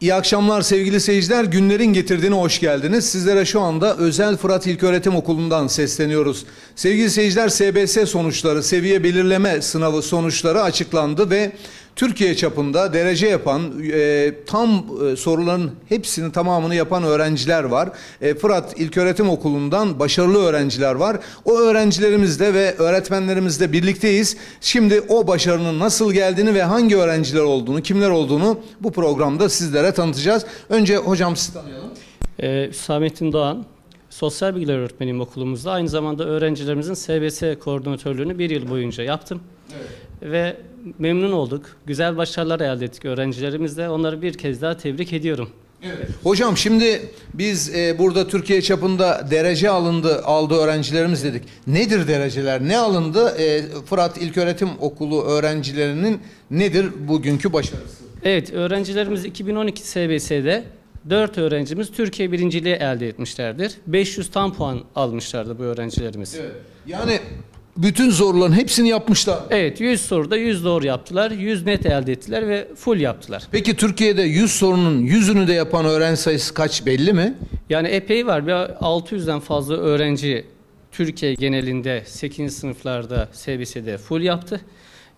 İyi akşamlar sevgili seyirciler. Günlerin getirdiğine hoş geldiniz. Sizlere şu anda Özel Fırat İlköğretim Okulu'ndan sesleniyoruz. Sevgili seyirciler SBS sonuçları, seviye belirleme sınavı sonuçları açıklandı ve Türkiye çapında derece yapan, e, tam e, soruların hepsini tamamını yapan öğrenciler var. E, Fırat İlköğretim Okulu'ndan başarılı öğrenciler var. O öğrencilerimizle ve öğretmenlerimizle birlikteyiz. Şimdi o başarının nasıl geldiğini ve hangi öğrenciler olduğunu, kimler olduğunu bu programda sizlere tanıtacağız. Önce hocam sizi tanıyalım. Ee, Hüsamettin Doğan, sosyal bilgiler öğretmeniyim okulumuzda. Aynı zamanda öğrencilerimizin SBS koordinatörlüğünü bir yıl boyunca yaptım. Ve memnun olduk. Güzel başarılar elde ettik öğrencilerimizle. Onları bir kez daha tebrik ediyorum. Hocam şimdi biz e, burada Türkiye çapında derece alındı, aldı öğrencilerimiz dedik. Nedir dereceler? Ne alındı? E, Fırat İlköğretim Okulu öğrencilerinin nedir bugünkü başarısı? Evet, öğrencilerimiz 2012 SBS'de 4 öğrencimiz Türkiye birinciliği elde etmişlerdir. 500 tam puan almışlardı bu öğrencilerimiz. Evet, Yani bütün soruların hepsini yapmışlar. 100 soruda 100 doğru yaptılar, 100 net elde ettiler ve full yaptılar. Peki Türkiye'de 100 sorunun 100'ünü de yapan öğrenci sayısı kaç belli mi? Yani epey var. Bir 600'den fazla öğrenci Türkiye genelinde 8. sınıflarda SBS'de full yaptı.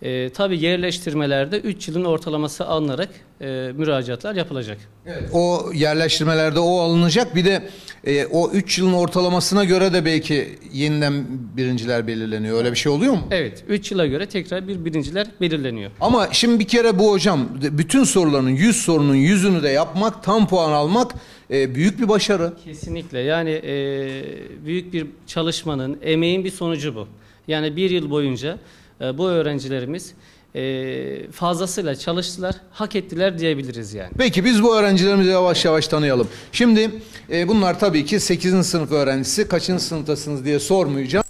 Ee, tabii yerleştirmelerde 3 yılın ortalaması alınarak e, müracaatlar yapılacak. O yerleştirmelerde o alınacak. Bir de e, o 3 yılın ortalamasına göre de belki yeniden birinciler belirleniyor. Öyle bir şey oluyor mu? Evet, 3 yıla göre tekrar bir birinciler belirleniyor. Ama şimdi bir kere bu hocam bütün soruların 100 sorunun 100'ünü de yapmak, tam puan almak e, büyük bir başarı. Kesinlikle. Yani e, büyük bir çalışmanın, emeğin bir sonucu bu. Yani bir yıl boyunca e, bu öğrencilerimiz e, fazlasıyla çalıştılar, hak ettiler diyebiliriz yani. Peki biz bu öğrencilerimizi yavaş yavaş tanıyalım. Şimdi e, bunlar tabii ki 8. sınıf öğrencisi, kaçıncı sınıftasınız diye sormayacağım.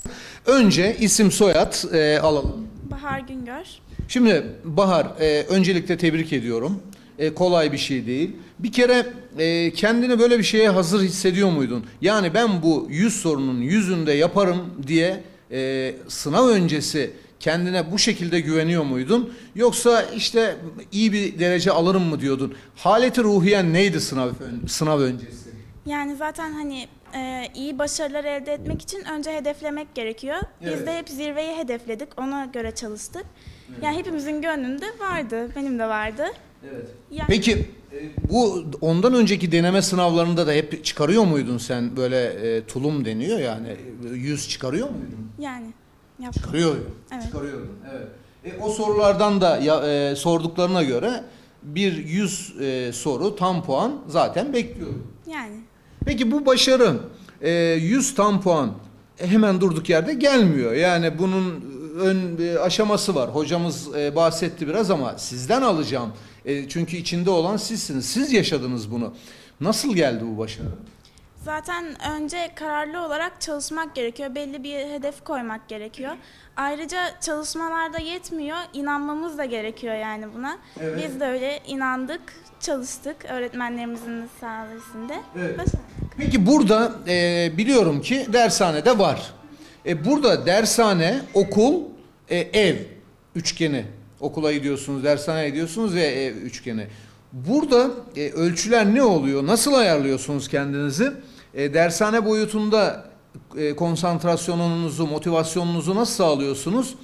Önce isim soyad e, alalım. Bahar Güngör. Şimdi Bahar, e, öncelikle tebrik ediyorum. E, kolay bir şey değil. Bir kere e, kendini böyle bir şeye hazır hissediyor muydun? Yani ben bu 100 sorunun yüzünde yaparım diye e, sınav öncesi kendine bu şekilde güveniyor muydun? Yoksa işte iyi bir derece alırım mı diyordun? Haleti ruhiyen neydi sınav sınav öncesi? Yani zaten hani e, iyi başarılar elde etmek için önce hedeflemek gerekiyor. Biz Evet. de hep zirveyi hedefledik. Ona göre çalıştık. Yani hepimizin gönlünde vardı. Benim de vardı. Evet. Yani Peki e, bu ondan önceki deneme sınavlarında da hep çıkarıyor muydun sen böyle e, tulum deniyor yani yüz çıkarıyor muydun? yani yaptım. Çıkarıyordun. Evet. Çıkarıyordun. Evet. E, o sorulardan da ya, e, sorduklarına göre bir yüz e, soru tam puan zaten bekliyordun. Yani Peki bu başarı e, 100 tam puan e, hemen durduk yerde gelmiyor. Yani bunun ön e, aşaması var. Hocamız e, bahsetti biraz ama sizden alacağım. E, çünkü içinde olan sizsiniz. Siz yaşadınız bunu. Nasıl geldi bu başarı? Zaten önce kararlı olarak çalışmak gerekiyor. Belli bir hedef koymak gerekiyor. Ayrıca çalışmalarda yetmiyor. inanmamız da gerekiyor yani buna. Evet. Biz de öyle inandık, çalıştık öğretmenlerimizin de sayesinde. Evet. Başardık. Peki burada e, biliyorum ki dershanede var. E, burada dershane, okul, e, ev üçgeni. Okula gidiyorsunuz, dershaneye gidiyorsunuz ve ev üçgeni. Burada e, ölçüler ne oluyor? Nasıl ayarlıyorsunuz kendinizi? E, dershane boyutunda e, konsantrasyonunuzu, motivasyonunuzu nasıl sağlıyorsunuz?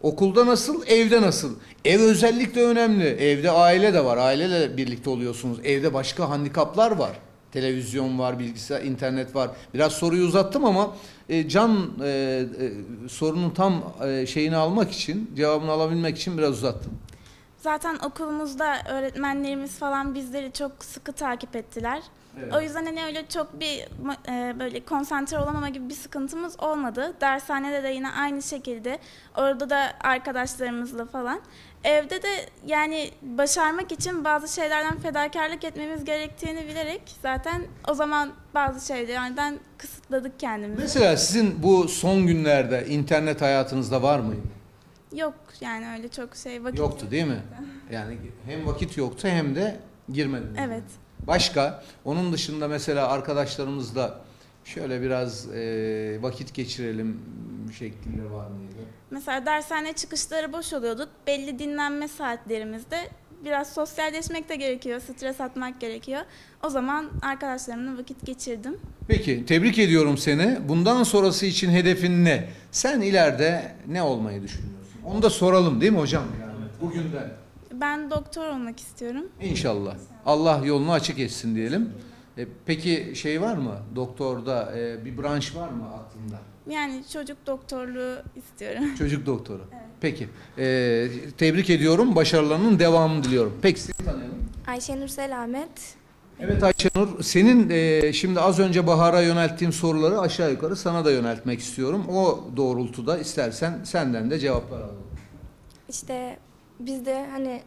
Okulda nasıl, evde nasıl? Ev özellikle önemli. Evde aile de var. Aileyle birlikte oluyorsunuz. Evde başka handikaplar var. Televizyon var, bilgisayar, internet var. Biraz soruyu uzattım ama e, can e, e, sorunun tam e, şeyini almak için, cevabını alabilmek için biraz uzattım. Zaten okulumuzda öğretmenlerimiz falan bizleri çok sıkı takip ettiler. Evet. O yüzden hani öyle çok bir e, böyle konsantre olamama gibi bir sıkıntımız olmadı. Dershanede de yine aynı şekilde. Orada da arkadaşlarımızla falan. Evde de yani başarmak için bazı şeylerden fedakarlık etmemiz gerektiğini bilerek zaten o zaman bazı şeylerden kısıtladık kendimizi. Mesela sizin bu son günlerde internet hayatınızda var mıydı? Yok yani öyle çok şey vakit Yoktu değil mi? Yani hem vakit yoktu hem de girmediniz. Evet. Başka onun dışında mesela arkadaşlarımızla şöyle biraz e, vakit geçirelim şeklinde var mıydı? Mesela dershane çıkışları boş oluyorduk. Belli dinlenme saatlerimizde biraz sosyalleşmek de gerekiyor, stres atmak gerekiyor. O zaman arkadaşlarımla vakit geçirdim. Peki tebrik ediyorum seni. Bundan sonrası için hedefin ne? Sen ileride ne olmayı düşünüyorsun? Onu da soralım değil mi hocam? Yani bugünden. Ben doktor olmak istiyorum. İnşallah. Allah yolunu açık etsin diyelim. E, peki şey var mı? Doktorda e, bir branş var mı aklında? Yani çocuk doktorluğu istiyorum. Çocuk doktoru. Peki. E, tebrik ediyorum. Başarılarının devamını diliyorum. Peki sizi tanıyalım. Ayşenur Selamet. Evet Ayşenur, senin e, şimdi az önce Bahar'a yönelttiğim soruları aşağı yukarı sana da yöneltmek istiyorum. O doğrultuda istersen senden de cevaplar alalım. İşte biz de hani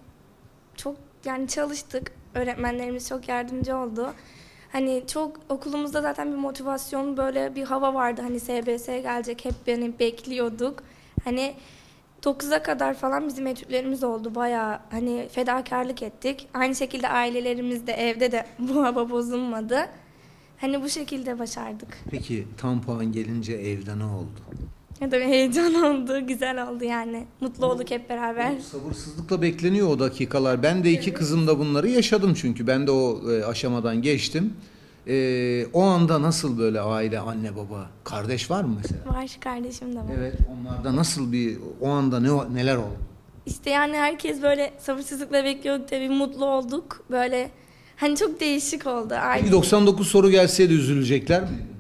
çok yani çalıştık. Öğretmenlerimiz çok yardımcı oldu. Hani çok okulumuzda zaten bir motivasyon böyle bir hava vardı. Hani SBS gelecek hep beni bekliyorduk. Hani 9'a kadar falan bizim etütlerimiz oldu. Bayağı hani fedakarlık ettik. Aynı şekilde ailelerimiz de evde de bu hava bozulmadı. Hani bu şekilde başardık. Peki tam puan gelince evde ne oldu? Ya da bir heyecan oldu, güzel oldu yani. Mutlu olduk hep beraber. Sabırsızlıkla bekleniyor o dakikalar. Ben de iki kızımda bunları yaşadım çünkü. Ben de o e, aşamadan geçtim. E, o anda nasıl böyle aile, anne, baba, kardeş var mı mesela? Var kardeşim de var. Evet. Onlarda nasıl bir, o anda ne neler oldu? İşte yani herkes böyle sabırsızlıkla bekliyorduk tabii mutlu olduk. Böyle hani çok değişik oldu. Peki 99 soru gelseydi üzülecekler miydi?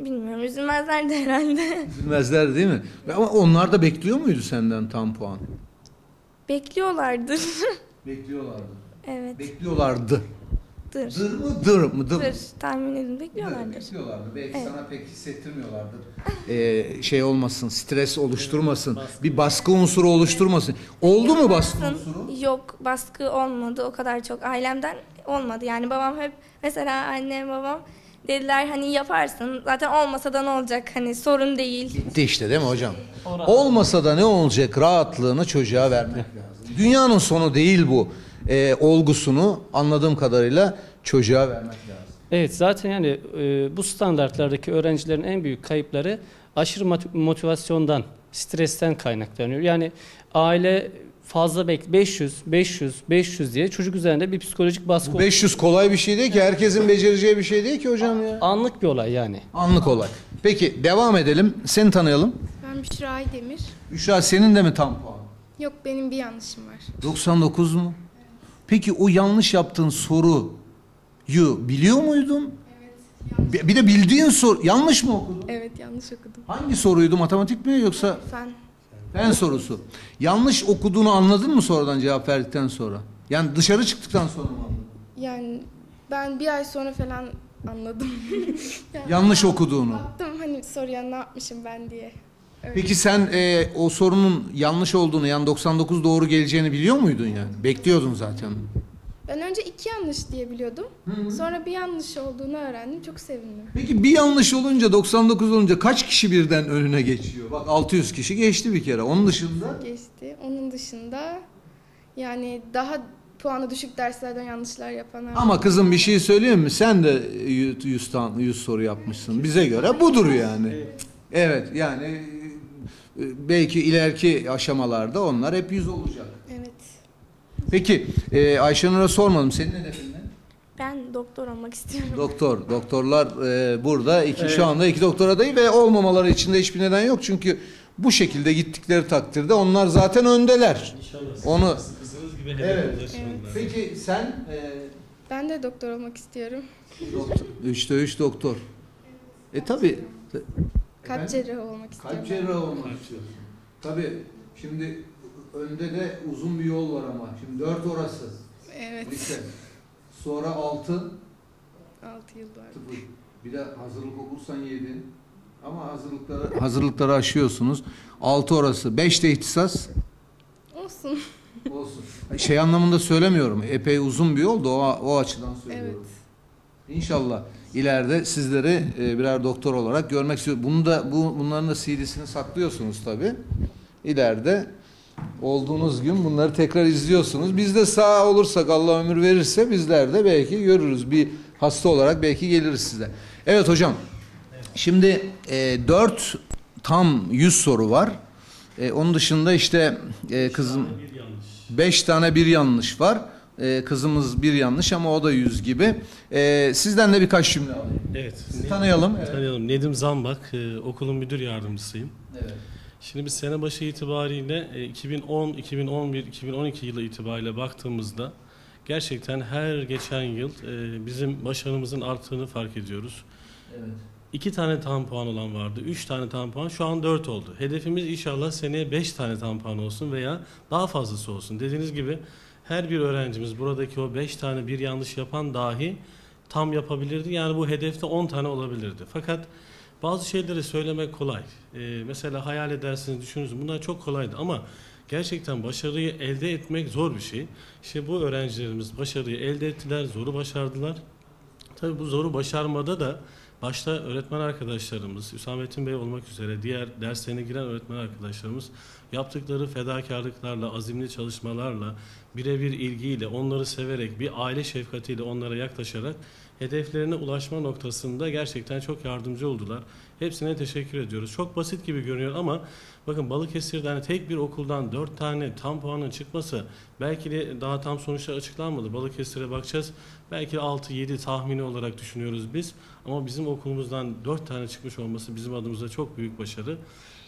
Bilmiyorum üzülmezlerdi herhalde. Üzülmezler değil mi? Ama onlar da bekliyor muydu senden tam puan? Bekliyorlardır. Bekliyorlardı. evet. Bekliyorlardı. Dır. Dır mı dır mı dır? Dır. Tahmin edin Dır, bekliyorlardır. Bekliyorlardı. Belki Evet. sana pek hissettirmiyorlardır. Ee, şey olmasın, stres oluşturmasın, bir baskı unsuru oluşturmasın. Oldu mu baskı unsuru? Yok baskı olmadı o kadar çok. Ailemden olmadı. Yani babam hep mesela annem babam dediler hani yaparsın. Zaten olmasa da ne olacak hani sorun değil. Gitti işte değil mi hocam? Olmasa da ne olacak rahatlığını çocuğa vermek lazım. Dünyanın sonu değil bu. Ee, olgusunu anladığım kadarıyla çocuğa vermek lazım. Evet zaten yani e, bu standartlardaki öğrencilerin en büyük kayıpları aşırı mot- motivasyondan, stresten kaynaklanıyor. Yani aile fazla bek 500, 500, 500 diye çocuk üzerinde bir psikolojik baskı Bu 500 kolay bir şey değil ki. Herkesin becereceği bir şey değil ki hocam ya. anlık bir olay yani. Anlık olay. Peki devam edelim. Seni tanıyalım. Ben Büşra Aydemir. Büşra senin de mi tam puan? Yok benim bir yanlışım var. 99 mu? Peki o yanlış yaptığın soruyu biliyor muydun? Evet. Bir bir de bildiğin soru yanlış mı okudun? Evet yanlış okudum. Hangi soruydu? Matematik mi yoksa Fen. Fen sorusu? Yanlış okuduğunu anladın mı sonradan cevap verdikten sonra? Yani dışarı çıktıktan sonra mı anladın? Yani ben bir ay sonra falan anladım. Yani Yanlış okuduğunu. Baktım hani soruya ne yapmışım ben diye. Öyle. Peki sen e, o sorunun yanlış olduğunu yani 99 doğru geleceğini biliyor muydun yani? Bekliyordun zaten. Ben önce iki yanlış diye biliyordum. Sonra bir yanlış olduğunu öğrendim. Çok sevindim. Peki bir yanlış olunca 99 olunca kaç kişi birden önüne geçiyor? Bak 600 kişi geçti bir kere. Onun dışında Geçti. Onun dışında yani daha puanı düşük derslerden yanlışlar yapanlar. ama kızım bir şey söyleyeyim mi? Sen de 100 tane 100 soru yapmışsın. Bize göre budur yani. Evet yani e, belki ileriki aşamalarda onlar hep 100 olacak. Evet. Peki e, Ayşenur'a sormadım. Senin hedefin ne? Ben doktor olmak istiyorum. Doktor. Doktorlar e, burada iki şu anda iki doktor adayı ve olmamaları için de hiçbir neden yok. Çünkü bu şekilde gittikleri takdirde onlar zaten öndeler. Onu Evet. Peki sen e, Ben de doktor olmak istiyorum. doktor, üçte üç doktor. E tabi Kalp cerrahı olmak istiyorum. kalp cerrahı olmak istiyorsun. Tabi şimdi önde de uzun bir yol var ama. Şimdi dört orası. Evet. Lise. Sonra altı 6 yıl var. tıpı. Bir de hazırlık okursan yedi. Ama hazırlıkları hazırlıkları aşıyorsunuz. Altı orası. Beş de ihtisas. Olsun. Olsun. Şey anlamında söylemiyorum. Epey uzun bir yol da o, o açıdan Evet. söylüyorum. İnşallah ileride sizleri e, birer doktor olarak görmek istiyorum. Bunu da bu bunların da CD'sini saklıyorsunuz tabi. İleride olduğunuz gün bunları tekrar izliyorsunuz. Biz de sağ olursak Allah ömür verirse bizler de belki görürüz. Bir hasta olarak belki geliriz size. Evet hocam. Şimdi e, 4 tam 100 soru var. E, onun dışında işte e, kızım Bir yanlış. 5 tane bir yanlış var. Ee, kızımız bir yanlış ama o da 100 gibi. Ee, sizden de birkaç cümle alayım. Evet. Sizi tanıyalım. Evet. Tanıyalım. Nedim Zambak, e, okulun müdür yardımcısıyım. Evet. Şimdi biz sene başı itibariyle e, 2010, 2011, 2012 yılı itibariyle baktığımızda gerçekten her geçen yıl e, bizim başarımızın arttığını fark ediyoruz. Evet. İki tane tam puan olan vardı. Üç tane tam puan. Şu an dört oldu. Hedefimiz inşallah seneye beş tane tam puan olsun veya daha fazlası olsun. Dediğiniz gibi her bir öğrencimiz buradaki o beş tane bir yanlış yapan dahi tam yapabilirdi. Yani bu hedefte 10 tane olabilirdi. Fakat bazı şeyleri söylemek kolay. Ee, mesela hayal edersiniz, düşünürsünüz. Bunlar çok kolaydı ama gerçekten başarıyı elde etmek zor bir şey. İşte bu öğrencilerimiz başarıyı elde ettiler, zoru başardılar. Tabii bu zoru başarmada da başta öğretmen arkadaşlarımız, Hüsamettin Bey olmak üzere diğer derslerine giren öğretmen arkadaşlarımız yaptıkları fedakarlıklarla, azimli çalışmalarla, birebir ilgiyle, onları severek, bir aile şefkatiyle onlara yaklaşarak hedeflerine ulaşma noktasında gerçekten çok yardımcı oldular. Hepsine teşekkür ediyoruz. Çok basit gibi görünüyor ama bakın Balıkesir'den hani tek bir okuldan dört tane tam puanın çıkması belki de daha tam sonuçlar açıklanmadı. Balıkesir'e bakacağız. Belki 6-7 tahmini olarak düşünüyoruz biz. Ama bizim okulumuzdan 4 tane çıkmış olması bizim adımıza çok büyük başarı.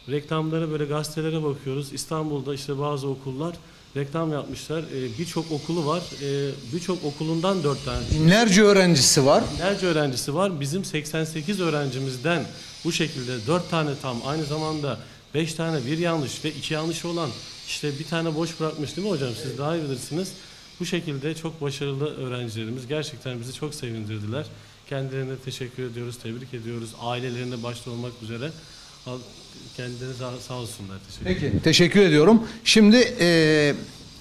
Reklamlara böyle gazetelere bakıyoruz. İstanbul'da işte bazı okullar reklam yapmışlar. Ee, birçok okulu var. Ee, birçok okulundan 4 tane. Binlerce öğrencisi var. Binlerce öğrencisi var. Bizim 88 öğrencimizden bu şekilde 4 tane tam aynı zamanda 5 tane bir yanlış ve 2 yanlış olan işte bir tane boş bırakmış değil mi hocam? Siz daha iyi bilirsiniz. Bu şekilde çok başarılı öğrencilerimiz gerçekten bizi çok sevindirdiler. Kendilerine teşekkür ediyoruz, tebrik ediyoruz. Ailelerine başta olmak üzere. Kendileri sağ, sağ olsunlar. Teşekkür Peki teşekkür ediyorum. Şimdi eee,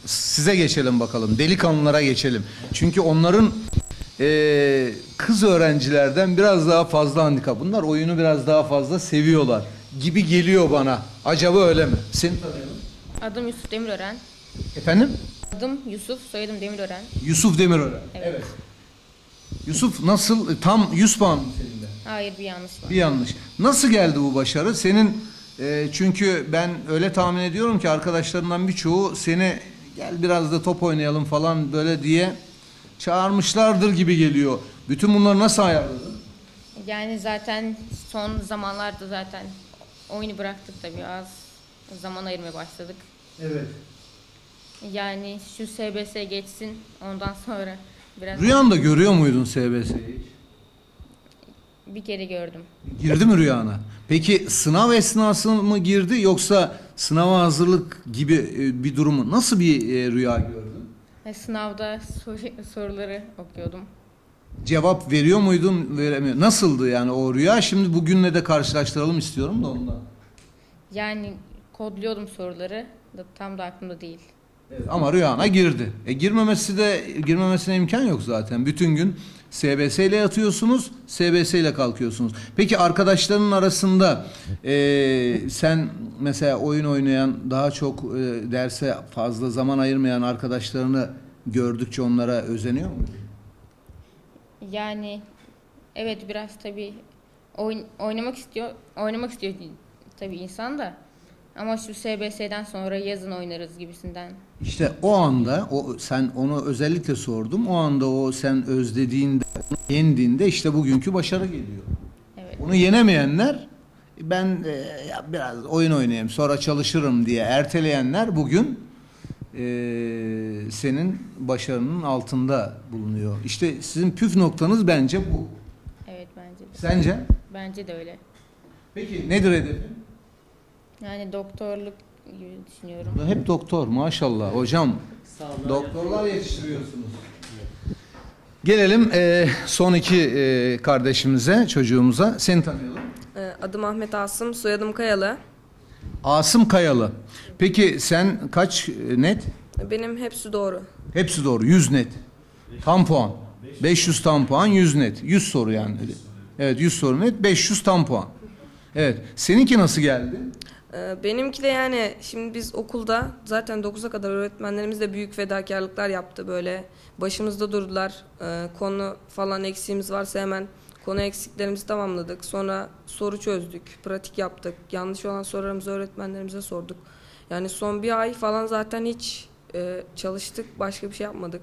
size geçelim bakalım. Delikanlılara geçelim. Çünkü onların eee, kız öğrencilerden biraz daha fazla handikap. Bunlar oyunu biraz daha fazla seviyorlar gibi geliyor bana. Acaba öyle mi? Seni tanıyalım. Adım Yusuf Demirören. Efendim? Adım Yusuf, soyadım Demirören. Yusuf Demirören. Evet. Yusuf nasıl? Tam 100 puan mı senin? Hayır bir yanlış var. Bir yanlış. Nasıl geldi bu başarı? Senin e, çünkü ben öyle tahmin ediyorum ki arkadaşlarından birçoğu seni gel biraz da top oynayalım falan böyle diye çağırmışlardır gibi geliyor. Bütün bunları nasıl ayarladın? Yani zaten son zamanlarda zaten oyunu bıraktık tabii az zaman ayırmaya başladık. Evet. Yani şu SBS geçsin ondan sonra biraz Rüyanda görüyor muydun SBS'yi? Bir kere gördüm. Girdi mi rüyana? Peki sınav esnası mı girdi yoksa sınava hazırlık gibi e, bir durumu nasıl bir e, rüya gördün? Ve sınavda soru, soruları okuyordum. Cevap veriyor muydun, veremiyor? Nasıldı yani o rüya? Şimdi bugünle de karşılaştıralım istiyorum da ondan. Yani kodluyordum soruları da tam da aklımda değil. Evet, ama rüyana girdi. E girmemesi de girmemesine imkan yok zaten. Bütün gün SBS ile yatıyorsunuz, SBS ile kalkıyorsunuz. Peki arkadaşlarının arasında e, sen mesela oyun oynayan, daha çok e, derse fazla zaman ayırmayan arkadaşlarını gördükçe onlara özeniyor mu? Yani evet biraz tabii oyn- oynamak istiyor. Oynamak istiyor tabii insan da. Ama şu SBS'den sonra yazın oynarız gibisinden. İşte o anda o sen onu özellikle sordum. O anda o sen özlediğinde, onu yendiğinde işte bugünkü başarı geliyor. Evet. Onu yenemeyenler ben e, ya biraz oyun oynayayım sonra çalışırım diye erteleyenler bugün e, senin başarının altında bulunuyor. İşte sizin püf noktanız bence bu. Evet bence de. Sence? Bence de öyle. Peki nedir hedefin? Yani doktorluk gibi düşünüyorum. Hep doktor maşallah hocam. Doktorlar yetiştiriyorsunuz. Gelelim e, son iki e, kardeşimize, çocuğumuza. Seni tanıyalım. Ee, Adım Ahmet Asım, soyadım Kayalı. Asım Kayalı. Peki sen kaç e, net? Benim hepsi doğru. Hepsi doğru. 100 net. Tam puan. 500 tam puan, 100 net. 100 soru yani. Evet 100 soru net, 500 tam puan. Evet. Seninki nasıl geldi? Ee, Benimki de yani şimdi biz okulda zaten 9'a kadar öğretmenlerimiz de büyük fedakarlıklar yaptı böyle. Başımızda durdular. Ee, Konu falan eksiğimiz varsa hemen konu eksiklerimizi tamamladık. Sonra soru çözdük, pratik yaptık. Yanlış olan sorularımızı öğretmenlerimize sorduk. Yani son bir ay falan zaten hiç e, çalıştık. Başka bir şey yapmadık.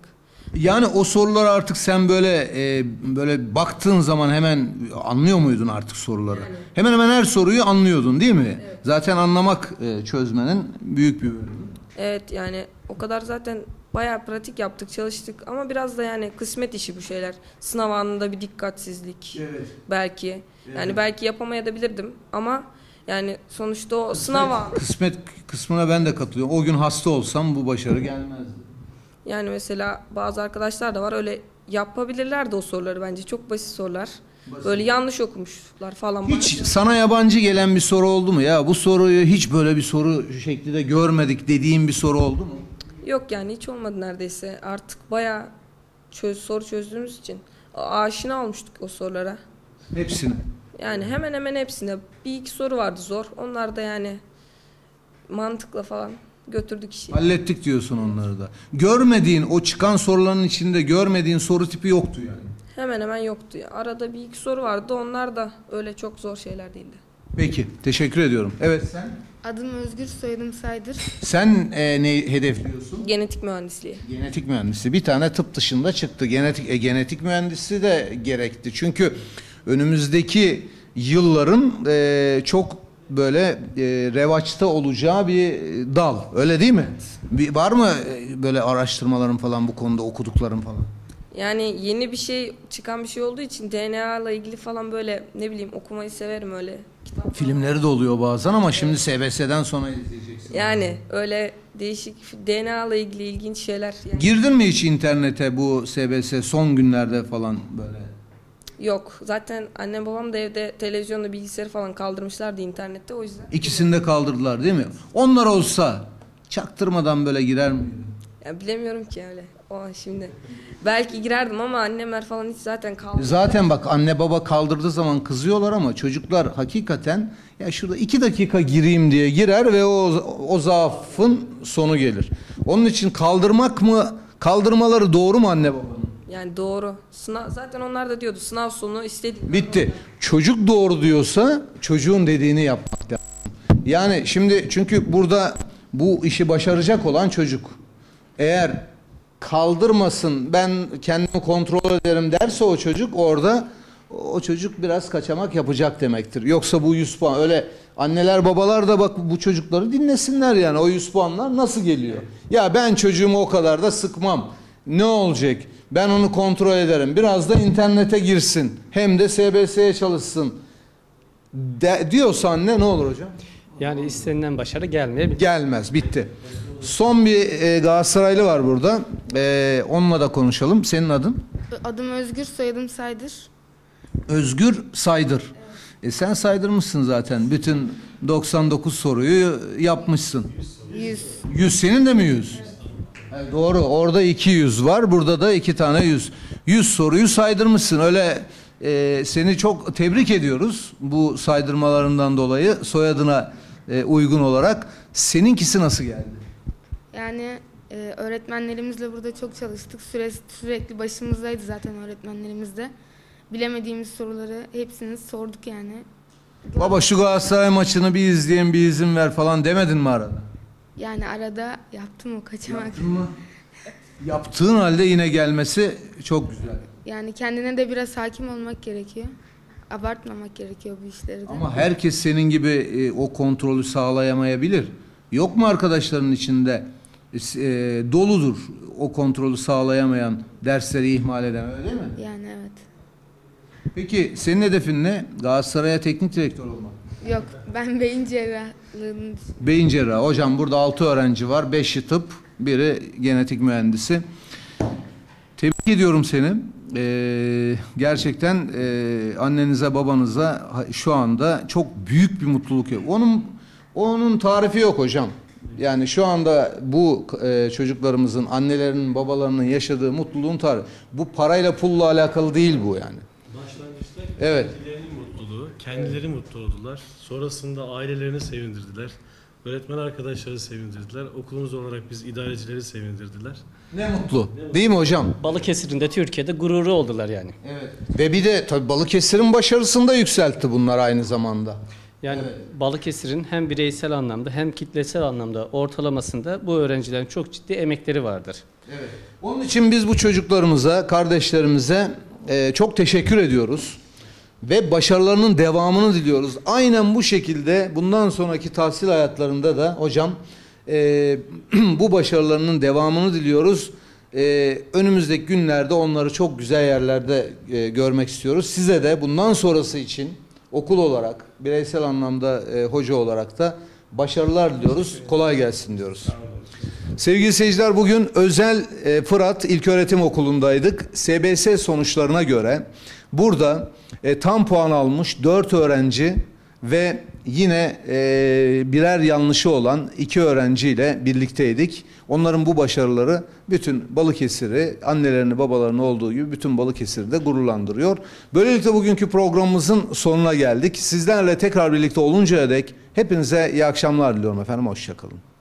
Yani o soruları artık sen böyle e, böyle baktığın zaman hemen anlıyor muydun artık soruları? Hemen hemen her soruyu anlıyordun değil mi? Zaten anlamak e, çözmenin büyük bir bölümü. Evet yani o kadar zaten bayağı pratik yaptık, çalıştık ama biraz da yani kısmet işi bu şeyler. Sınav anında bir dikkatsizlik Evet. belki. Yani belki yapamayabilirdim ama yani sonuçta o sınav anı. Kısmet kısmına ben de katılıyorum. O gün hasta olsam bu başarı gelmezdi. Yani mesela bazı arkadaşlar da var öyle yapabilirlerdi o soruları bence. Çok basit sorular. Böyle yanlış okumuşlar falan. Hiç sana yabancı gelen bir soru oldu mu? Ya bu soruyu hiç böyle bir soru şeklinde görmedik dediğin bir soru oldu mu? Yok yani hiç olmadı neredeyse. Artık bayağı çöz, soru çözdüğümüz için aşina olmuştuk o sorulara. Hepsini. Yani hemen hemen hepsine bir iki soru vardı zor. Onlar da yani mantıkla falan götürdük işi. Hallettik diyorsun onları da. Görmediğin o çıkan soruların içinde görmediğin soru tipi yoktu yani. Hemen hemen yoktu ya. Arada bir iki soru vardı. Onlar da öyle çok zor şeyler değildi. Peki teşekkür ediyorum. Evet sen? Adım Özgür, soyadım Saydır. Sen e, ne hedefliyorsun? Genetik mühendisliği. Genetik mühendisi. Bir tane tıp dışında çıktı. Genetik e, genetik mühendisi de gerekti. Çünkü önümüzdeki yılların e, çok böyle e, revaçta olacağı bir dal. Öyle değil mi? Bir, var mı e, böyle araştırmaların falan bu konuda okudukların falan? Yani yeni bir şey çıkan bir şey olduğu için DNA ile ilgili falan böyle ne bileyim okumayı severim öyle. Kitap. Filmleri de oluyor bazen ama şimdi SBS'den sonra izleyeceksin. Yani öyle değişik DNA ile ilgili ilginç şeyler. Yani Girdin mi hiç internete bu SBS son günlerde falan böyle? Yok. Zaten annem babam da evde televizyonda bilgisayarı falan kaldırmışlardı internette o yüzden. İkisini de kaldırdılar değil mi? Onlar olsa çaktırmadan böyle girer miydin? Ya bilemiyorum ki öyle. O şimdi. Belki girerdim ama annemler falan hiç zaten kaldırdı. Zaten bak anne baba kaldırdığı zaman kızıyorlar ama çocuklar hakikaten ya şurada iki dakika gireyim diye girer ve o, o zaafın sonu gelir. Onun için kaldırmak mı kaldırmaları doğru mu anne babanın? Yani doğru. Sınav, zaten onlar da diyordu sınav sonu istediğin. Bitti. Çocuk doğru diyorsa çocuğun dediğini yapmak lazım. Yani şimdi çünkü burada bu işi başaracak olan çocuk. Eğer kaldırmasın ben kendimi kontrol ederim derse o çocuk orada o çocuk biraz kaçamak yapacak demektir. Yoksa bu 100 puan öyle anneler babalar da bak bu çocukları dinlesinler yani o 100 puanlar nasıl geliyor? Ya ben çocuğumu o kadar da sıkmam. Ne olacak? Ben onu kontrol ederim. Biraz da internete girsin. Hem de SBS'ye çalışsın. De, diyorsa anne ne olur hocam? Yani istenilen başarı gelmeyebilir. Gelmez. Bitti. Son bir e, Galatasaraylı var burada. E, onunla da konuşalım. Senin adın? Adım Özgür, soyadım Saydır. Özgür Saydır. E, sen saydırmışsın zaten. Bütün 99 soruyu yapmışsın. 100. 100 senin de mi 100? Doğru. Orada 200 var. Burada da iki tane 100. 100 soruyu saydırmışsın. Öyle e, seni çok tebrik ediyoruz bu saydırmalarından dolayı soyadına e, uygun olarak. Seninkisi nasıl geldi? Yani e, öğretmenlerimizle burada çok çalıştık. Süre, sürekli başımızdaydı zaten öğretmenlerimiz de. Bilemediğimiz soruları hepsini sorduk yani. Baba şu Galatasaray maçını bir izleyen bir izin ver falan demedin mi arada? Yani arada yaptım o kaçamak. Yaptın mı? Yaptığın halde yine gelmesi çok güzel. Yani kendine de biraz hakim olmak gerekiyor. Abartmamak gerekiyor bu işleri de. Ama herkes senin gibi e, o kontrolü sağlayamayabilir. Yok mu arkadaşların içinde e, doludur o kontrolü sağlayamayan, dersleri ihmal eden öyle değil mi? Yani evet. Peki senin hedefin ne? Galatasaray'a teknik direktör olmak. Yok ben beyin cerrahlığını Beyin cerrahı. Hocam burada 6 öğrenci var. 5'i tıp, biri genetik mühendisi. Tebrik ediyorum seni. Ee, gerçekten e, annenize babanıza şu anda çok büyük bir mutluluk yok. Onun onun tarifi yok hocam. Yani şu anda bu e, çocuklarımızın annelerinin babalarının yaşadığı mutluluğun tarifi. Bu parayla pulla alakalı değil bu yani. Başlangıçta Evet. Kendileri mutlu oldular. Sonrasında ailelerini sevindirdiler. Öğretmen arkadaşları sevindirdiler. Okulumuz olarak biz idarecileri sevindirdiler. Ne mutlu. Değil mi hocam? Balıkesir'in de Türkiye'de gururu oldular yani. Evet. Ve bir de tabii Balıkesir'in başarısını da yükseltti bunlar aynı zamanda. Yani Evet. Balıkesir'in hem bireysel anlamda hem kitlesel anlamda ortalamasında bu öğrencilerin çok ciddi emekleri vardır. Evet. Onun için biz bu çocuklarımıza, kardeşlerimize e, çok teşekkür ediyoruz. Ve başarılarının devamını diliyoruz. Aynen bu şekilde bundan sonraki tahsil hayatlarında da hocam e, bu başarılarının devamını diliyoruz. E, önümüzdeki günlerde onları çok güzel yerlerde e, görmek istiyoruz. Size de bundan sonrası için okul olarak, bireysel anlamda e, hoca olarak da başarılar diliyoruz. Kolay gelsin diyoruz. Sevgili seyirciler bugün özel e, Fırat İlköğretim Okulu'ndaydık. SBS sonuçlarına göre burada e, tam puan almış 4 öğrenci ve yine e, birer yanlışı olan 2 öğrenciyle birlikteydik. Onların bu başarıları bütün Balıkesir'i, annelerini babalarını olduğu gibi bütün Balıkesir'i de gururlandırıyor. Böylelikle bugünkü programımızın sonuna geldik. Sizlerle tekrar birlikte oluncaya dek hepinize iyi akşamlar diliyorum efendim. Hoşçakalın.